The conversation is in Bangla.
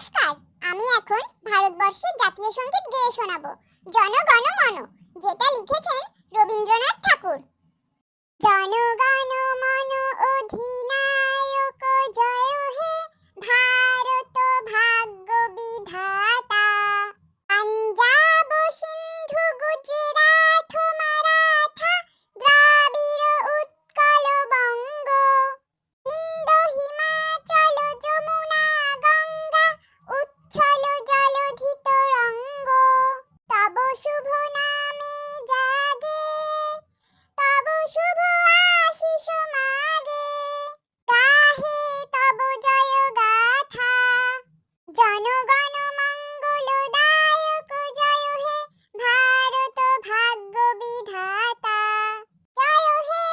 নমস্কার, আমি এখন ভারতবর্ষের জাতীয় সংগীত গেয়ে শোনাবো। জনগণ মন, যেটা লিখেছেন রবীন্দ্রনাথ ঠাকুর। জনগণ জনগণ মঙ্গলদায়ক জয় হে ভারত ভাগ্য বিধাতা। জয় হে